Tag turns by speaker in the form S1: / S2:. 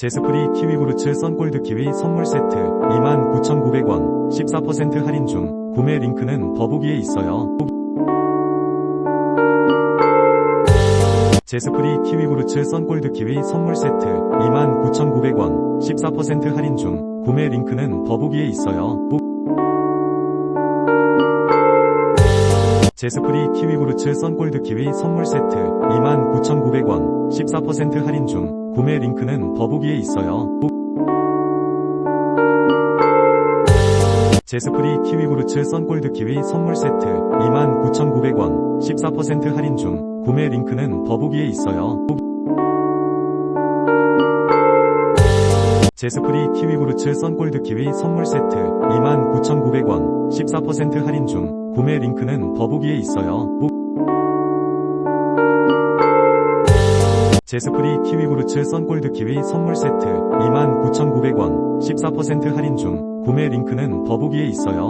S1: 제스프리 키위구르츠 썬골드 키위 선물 세트 29,900원 14% 할인 중 구매 링크는 더보기에 있어요. 제스프리 키위구르츠 썬골드 키위 선물 세트 29,900원 14% 할인 중 구매 링크는 더보기에 있어요. 제스프리 키위구르츠 썬골드 키위 선물 세트 29,900원 14% 할인 중 구매 링크는 더보기에 있어요. 제스프리 키위구르츠 썬골드 키위 선물 세트 29,900원 14% 할인 중 구매 링크는 더보기에 있어요. 제스프리 키위구르츠 썬골드 키위 선물 세트 29,900원 14% 할인 중 구매 링크는 더보기에 있어요. 제스프리 키위구르츠 썬골드 키위 선물 세트 29,900원 14% 할인 중 구매 링크는 더보기에 있어요.